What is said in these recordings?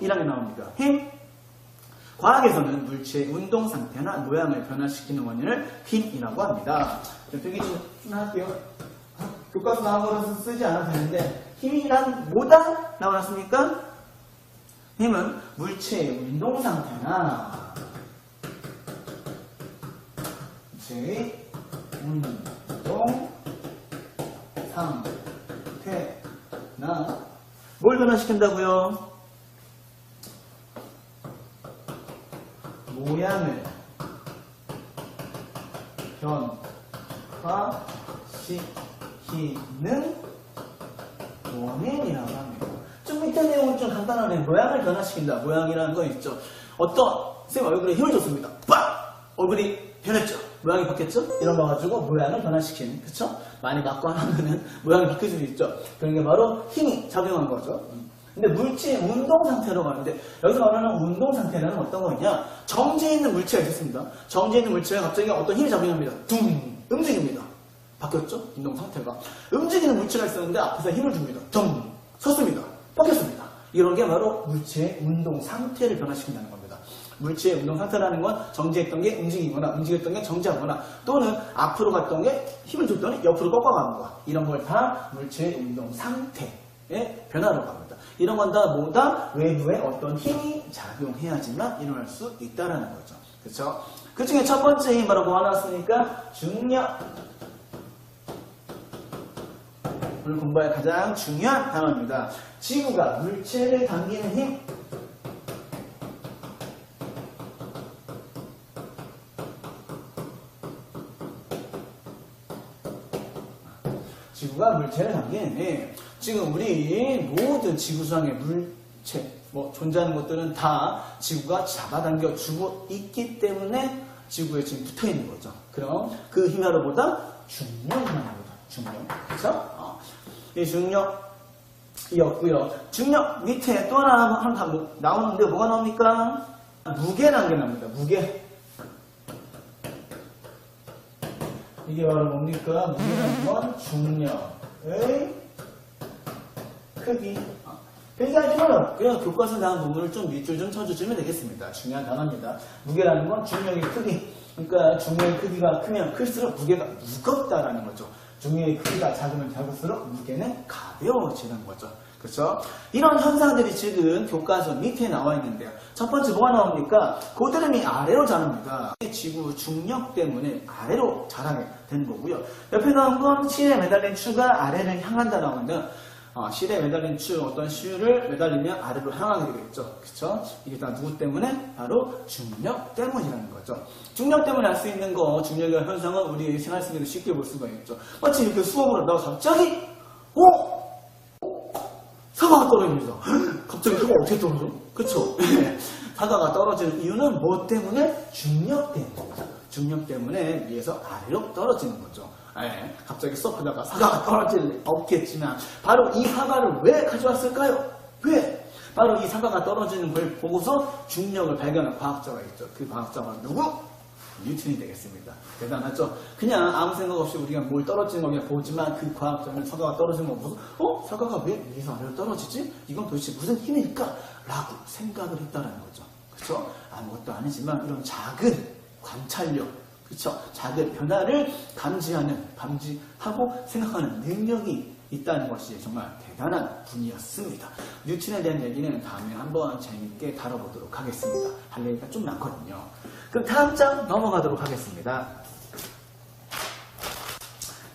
게 나옵니다. 힘. 과학에서는 물체의 운동 상태나 모양을 변화시키는 원인을 힘이라고 합니다. 좀, 좀 할게요. 교과서 나온 거라서 쓰지 않아도 되는데 힘이란 뭐다? 나왔습니까? 힘은 물체의 운동 상태나 물체의 운동 상태나 뭘 변화시킨다고요? 모양을 변화시키는 원인이라고 합니다. 좀 밑에 내용은 좀 간단하네. 모양을 변화시킨다. 모양이라는 거 있죠. 어떤 쌤 얼굴에 힘을 줬습니다. 빡! 얼굴이 변했죠. 모양이 바뀌었죠? 이런 거 가지고 모양을 변화시키는. 그쵸? 많이 맞고 하면은 모양이 바뀔 수도 있죠. 그런 게 바로 힘이 작용한 거죠. 근데 물질 운동 상태로 가는데 여기서 말하는 운동 상태는 어떤 거냐? 정지해 있는 물체가 있습니다. 정지해 있는 물체가 갑자기 어떤 힘이 작용합니다. 둥! 움직입니다. 바뀌었죠? 운동 상태가. 움직이는 물체가 있었는데 앞에서 힘을 줍니다. 둥! 섰습니다. 바뀌었습니다. 이런 게 바로 물체의 운동 상태를 변화시킨다는 겁니다. 물체의 운동 상태라는 건 정지했던 게 움직이거나 움직였던 게 정지하거나 또는 앞으로 갔던 게 힘을 줬더니 옆으로 꺾어가는 거 이런 걸 다 물체의 운동 상태 의 변화라고 합니다. 이런 건 다 뭐다 외부에 어떤 힘이 작용해야지만 일어날 수 있다라는 거죠. 그렇죠? 그 중에 첫 번째 힘 바로 뭐 나왔습니까? 중력. 오늘 공부할 가장 중요한 단어입니다. 지구가 물체를 당기는 힘. 지구가 물체를 당기는 힘. 지금 우리 모든 지구상의 물체, 뭐 존재하는 것들은 다 지구가 잡아당겨 주고 있기 때문에 지구에 지금 붙어 있는 거죠. 그럼 그 하나보다 중력이 하나보다 중력. 그렇죠? 어. 이 중력이었고요. 중력 밑에 또 하나 다 뭐- 나오는데 뭐가 나옵니까? 무게라는 게 나옵니다. 무게. 이게 바로 뭡니까? 무게라는 건 중력의 크기. 마요. 그냥 교과서 나온 부분을 좀 밑줄 좀 쳐주시면 되겠습니다. 중요한 단어입니다. 무게라는 건 중력의 크기. 그러니까 중력의 크기가 크면 클수록 무게가 무겁다라는 거죠. 중력의 크기가 작으면 작을수록 무게는 가벼워지는 거죠. 그렇죠? 이런 현상들이 지금 교과서 밑에 나와 있는데요. 첫 번째 뭐가 나옵니까? 고드름이 아래로 자랍니다. 지구 중력 때문에 아래로 자라게 되는 거고요. 옆에 나온 건 실에 매달린 추가 아래를 향한다 나오는데 어, 실에 매달린 추 어떤 슈를 매달리면 아래로 향하게 되겠죠. 그쵸? 이게 다 누구 때문에? 바로 중력 때문이라는 거죠. 중력 때문에 알 수 있는 거, 중력의 현상은 우리 생활 속에서 쉽게 볼 수가 있죠. 마치 이렇게 수업을 하다가 갑자기, 어? 사과가 떨어집니다. 갑자기 사과가 어떻게 떨어져? 그쵸? 사과가 떨어지는 이유는 뭐 때문에? 중력 때문입니다. 중력 때문에 위에서 아래로 떨어지는 거죠. 예, 갑자기 수업하다가 사과가 떨어질 리 없겠지만 바로 이 사과를 왜 가져왔을까요? 왜? 바로 이 사과가 떨어지는 걸 보고서 중력을 발견한 과학자가 있죠. 그 과학자가 누구? 뉴턴이 되겠습니다. 대단하죠? 그냥 아무 생각 없이 우리가 뭘 떨어지는 거 그냥 보지만 그 과학자는 사과가 떨어지는 거 보고서 어? 사과가 왜 위에서 아래로 떨어지지? 이건 도대체 무슨 힘일까? 라고 생각을 했다는 거죠. 그렇죠? 아무것도 아니지만 이런 작은 관찰력 그렇죠? 작은 변화를 감지하는, 감지하고 생각하는 능력이 있다는 것이 정말 대단한 분이었습니다. 뉴턴에 대한 얘기는 다음에 한번 재밌게 다뤄보도록 하겠습니다. 할 얘기가 좀 많거든요. 그럼 다음 장 넘어가도록 하겠습니다.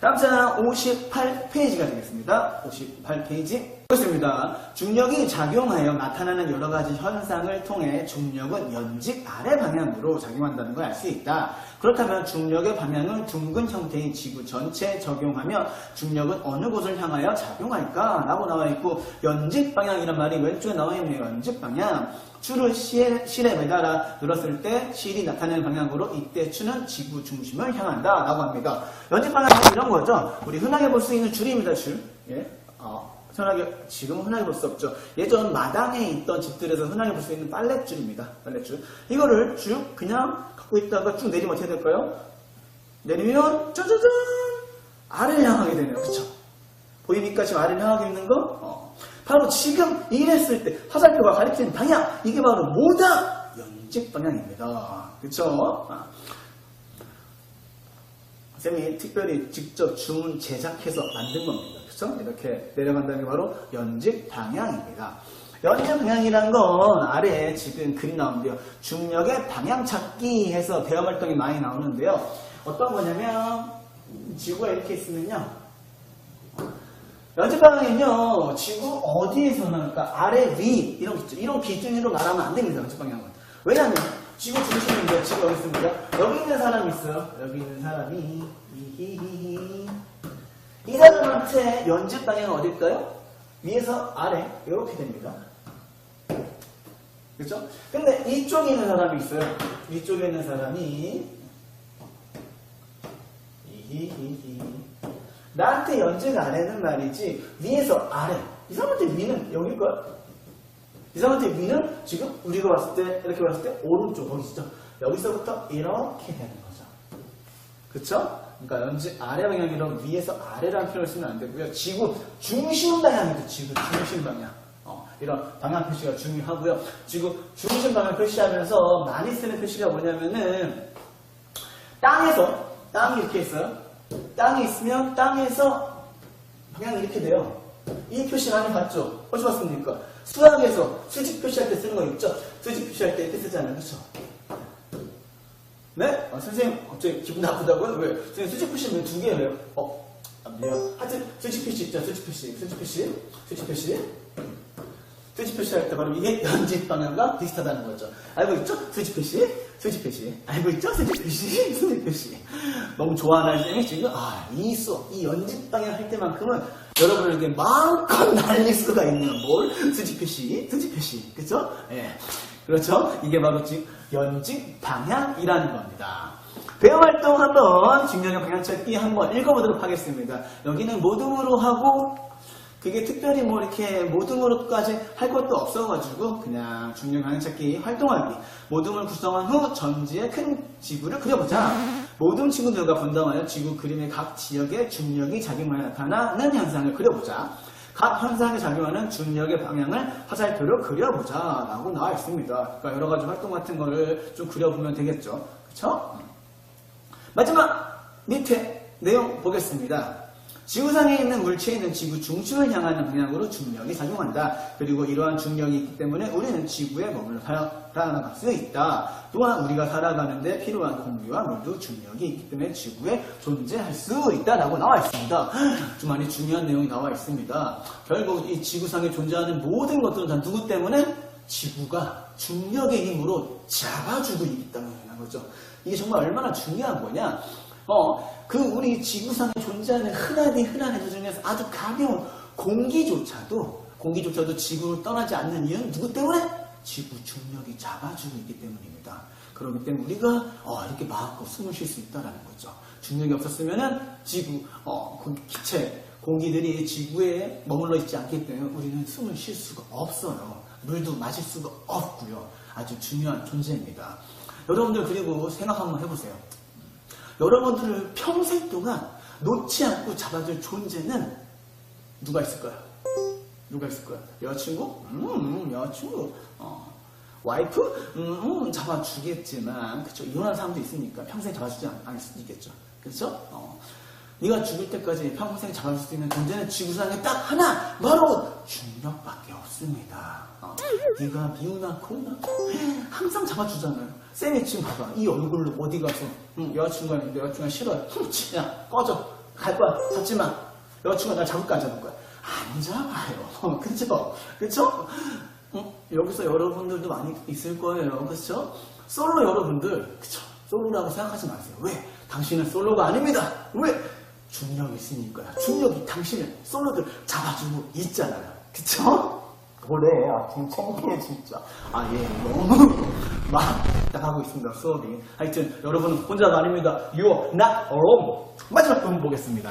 다음 장 58페이지가 되겠습니다. 58페이지. 그렇습니다. 중력이 작용하여 나타나는 여러 가지 현상을 통해 중력은 연직 아래 방향으로 작용한다는 걸 알 수 있다. 그렇다면 중력의 방향을 둥근 형태의 지구 전체에 적용하면 중력은 어느 곳을 향하여 작용할까? 라고 나와 있고 연직 방향이란 말이 왼쪽에 나와 있네요. 연직 방향. 추를 실에, 매달아 눌렀을 때 실이 나타내는 방향으로 이때 추는 지구 중심을 향한다 라고 합니다. 연직 방향은 이런 거죠. 우리 흔하게 볼 수 있는 줄입니다. 줄. 예. 어, 흔하게 지금 흔하게 볼 수 없죠. 예전 마당에 있던 집들에서 흔하게 볼 수 있는 빨랫줄입니다. 빨랫줄. 이거를 쭉 그냥 갖고 있다가 쭉 내리면 어떻게 될까요? 내리면 짜자잔 아래를 향하게 되네요. 그쵸? 보입니까? 지금 아래를 향하게 있는 거? 어. 바로 지금 이랬을 때 화살표가 가리키는 방향 이게 바로 뭐다? 연직 방향입니다. 그쵸? 아. 쌤이 특별히 직접 주문 제작해서 만든 겁니다. 그쵸? 이렇게 내려간다는 게 바로 연직 방향입니다. 연직 방향이란 건 아래에 지금 그림 나오는데요. 중력의 방향 찾기 해서 대화 활동이 많이 나오는데요. 어떤 거냐면 지구가 이렇게 있으면요. 연직 방향은요. 지구 어디에서 나니까 아래 위 이런 기준, 이런 기준으로 말하면 안 됩니다. 연직 방향은. 왜냐하면 지구 중심인데 지구 여기 있습니다. 여기 있는 사람이 있어요. 여기 있는 사람이 히히히히. 이 사람한테 연집 방향은 어딜까요? 위에서 아래 이렇게 됩니다. 그렇죠? 근데 이쪽에 있는 사람이 있어요. 이쪽에 있는 사람이 히히히히. 나한테 연재가 아래는 말이지 위에서 아래. 이 사람한테 위는 여길 거야. 이 사람한테 위는 지금 우리가 봤을 때 이렇게 봤을 때 오른쪽 거기죠. 여기서부터 이렇게 되는 거죠. 그쵸? 그러니까 연지 아래 방향이랑 위에서 아래라는 표현을 쓰면 안 되고요. 지구 중심 방향이죠. 지구 중심 방향. 어, 이런 방향 표시가 중요하고요. 지구 중심 방향 표시하면서 많이 쓰는 표시가 뭐냐면은 땅에서 땅이 이렇게 있어요. 땅이 있으면 땅에서 방향이 이렇게 돼요. 이 표시 많이 봤죠? 어디 봤습니까? 수학에서 수직 표시할 때 쓰는 거 있죠? 수직 표시할 때 이렇게 쓰잖아요. 그렇죠? 네? 아, 선생님 갑자기 기분 나쁘다고요? 왜? 선생님 수직 표시는 두 개예요. 어? 아, 미안. 하여튼 수직 표시 있죠? 수직 표시. 수직 표시. 수직 표시. 수직 표시 할 때 바로 이게 연집 방향과 비슷하다는 거죠. 알고 있죠? 수직 표시. 수직 표시. 알고 있죠? 수직 표시. 수직 표시. 너무 좋아하는 쌤이 지금 아, 이 수업, 이 연집 방향 할 때만큼은 여러분에게 마음껏 날릴 수가 있는 뭘? 수직 표시. 수직 표시. 그쵸? 예. 그렇죠? 이게 바로 지금 연직 방향이라는 겁니다. 배움 활동 한번 중력의 방향 찾기 한번 읽어보도록 하겠습니다. 여기는 모둠으로 하고 그게 특별히 뭐 이렇게 모둠으로까지 할 것도 없어가지고 그냥 중력 방향 찾기 활동하기 모둠을 구성한 후 전지의 큰 지구를 그려보자. 모든 친구들과 분담하여 지구 그림의 각 지역의 중력이 작용하여 나타나는 현상을 그려보자. 각 현상에 작용하는 중력의 방향을 화살표로 그려보자 라고 나와 있습니다. 그러니까 여러 가지 활동 같은 거를 좀 그려보면 되겠죠. 그쵸? 마지막 밑에 내용 보겠습니다. 지구상에 있는 물체에는 지구 중심을 향하는 방향으로 중력이 작용한다. 그리고 이러한 중력이 있기 때문에 우리는 지구에 머물러 살아- 살아나갈 수 있다. 또한 우리가 살아가는데 필요한 공기와 물도 중력이 있기 때문에 지구에 존재할 수 있다라고 나와 있습니다. 좀 많이 중요한 내용이 나와 있습니다. 결국 이 지구상에 존재하는 모든 것들은 다 누구 때문에? 지구가 중력의 힘으로 잡아주고 있기 때문이라는 거죠. 이게 정말 얼마나 중요한 거냐? 어, 그 우리 지구상에 존재하는 흔하디 흔한 해들 중에서 아주 가벼운 공기조차도 공기조차도 지구를 떠나지 않는 이유는 누구 때문에? 지구 중력이 잡아주고 있기 때문입니다. 그렇기 때문에 우리가 어, 이렇게 마음껏 숨을 쉴 수 있다라는 거죠. 중력이 없었으면은 지구 어, 그 기체 공기들이 지구에 머물러 있지 않기 때문에 우리는 숨을 쉴 수가 없어요. 물도 마실 수가 없고요. 아주 중요한 존재입니다. 여러분들 그리고 생각 한번 해보세요. 여러분들을 평생 동안 놓지 않고 잡아줄 존재는 누가 있을까요? 누가 있을까요? 여자친구? 음, 여자친구. 어. 와이프? 음, 음, 잡아주겠지만, 그쵸. 이혼한 사람도 있으니까 평생 잡아주지 않- 않을 수도 있겠죠. 그렇죠? 어. 네가 죽을 때까지 평생 잡아줄 수 있는 존재는 지구상에 딱 하나! 바로 중력밖에 없습니다. 어. 네가 미우나 코나 항상 잡아주잖아요. 쌤이 지금 봐봐. 이 얼굴로 어디 가서 응, 여자친구가 있는데 여자친구가 싫어요. 흠, 그냥 꺼져. 갈 거야. 잡지 마. 여자친구가 날 잡을까 안 잡을 거야. 안 잡아요. 어, 그쵸? 그쵸? 어, 여기서 여러분들도 많이 있을 거예요. 그쵸? 솔로 여러분들, 그쵸? 솔로라고 생각하지 마세요. 왜? 당신은 솔로가 아닙니다. 왜? 중력이 있으니까요. 중력이 당신을 솔로들 잡아주고 있잖아요. 그쵸? 그래, 아, 지금 창피해, 진짜. 아, 예, 너무 막 나가고 있습니다, 수업이. 하여튼, 여러분은 혼자가 아닙니다. You're not alone. 마지막 부분 보겠습니다.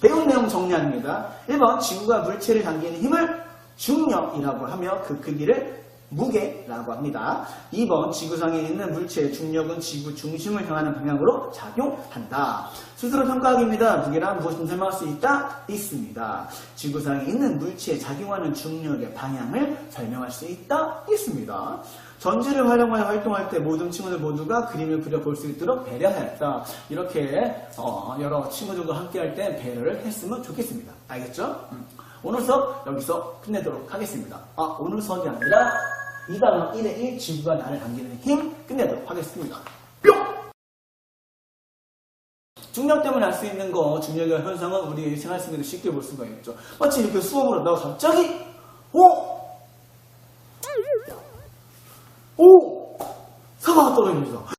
배운 내용 정리합니다. 1번, 지구가 물체를 당기는 힘을 중력이라고 하며 그 크기를 무게라고 합니다. 2번 지구상에 있는 물체의 중력은 지구 중심을 향하는 방향으로 작용한다. 스스로 평가하기입니다. 무게란 무엇인지 설명할 수 있다? 있습니다. 지구상에 있는 물체에 작용하는 중력의 방향을 설명할 수 있다? 있습니다. 전지를 활용하여 활동할 때 모든 친구들 모두가 그림을 그려볼 수 있도록 배려하였다. 이렇게 어, 여러 친구들과 함께 할 때 배려를 했으면 좋겠습니다. 알겠죠? 음. 오늘 수업 여기서 끝내도록 하겠습니다. 아, 오늘 수업이 아니라 2단원 1의 1 지구가 나를 당기는 힘 끝내도록 하겠습니다. 뿅! 중력 때문에 알수 있는 거, 중력의 현상은 우리 생활 속에서 쉽게 볼 수가 있죠. 마치 이렇게 수업을 하다가 갑자기, 어? 오! 사과가 떨어집니다.